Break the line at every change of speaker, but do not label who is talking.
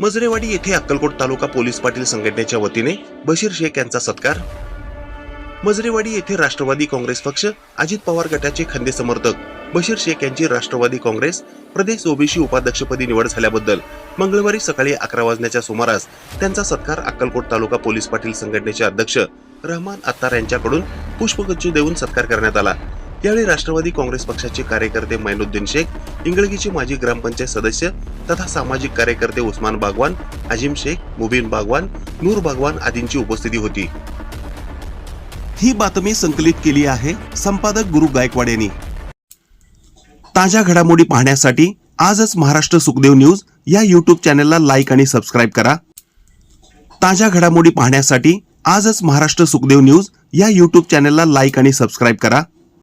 मजरेवाडी येथे अक्कलकोट तालुका पोलीस पाटील संघटनेच्या वतीने बशीर शेख यांचा सत्कार. मजरेवाडी येथे राष्ट्रवादी काँग्रेस पक्ष अजित पवार गटाचे खंदे समर्थक बशीर शेख यांची राष्ट्रवादी काँग्रेस प्रदेश ओबीसी उपाध्यक्षपदी निवड झाल्याबद्दल मंगळवारी सकाळी अकरा वाजण्याच्या सुमारास त्यांचा सत्कार अक्कलकोट तालुका पोलीस पाटील संघटनेचे अध्यक्ष रहमान अत्तार यांच्याकडून पुष्पगुच्छ देऊन सत्कार करण्यात आला. यावेळी राष्ट्रवादी काँग्रेस पक्षाचे कार्यकर्ते मैनुद्दीन शेख इंगळगीचे माजी ग्रामपंचायत सदस्य तथा सामाजिक कार्यकर्ते उस्मान बागवान अजिम शेख मुबीन बागवान नूर बागवान आदींची उपस्थिती होती. ही बातमी संकलित केली आहे संपादक गुरु गायकवाड यांनी. ताज्या घडामोडी पाहण्यासाठी आजच महाराष्ट्र सुखदेव न्यूज या यूट्यूब चॅनलला लाईक आणि सबस्क्राईब करा. ताज्या घडामोडी पाहण्यासाठी आजच महाराष्ट्र सुखदेव न्यूज या युट्यूब चॅनलला लाईक आणि सबस्क्राईब करा.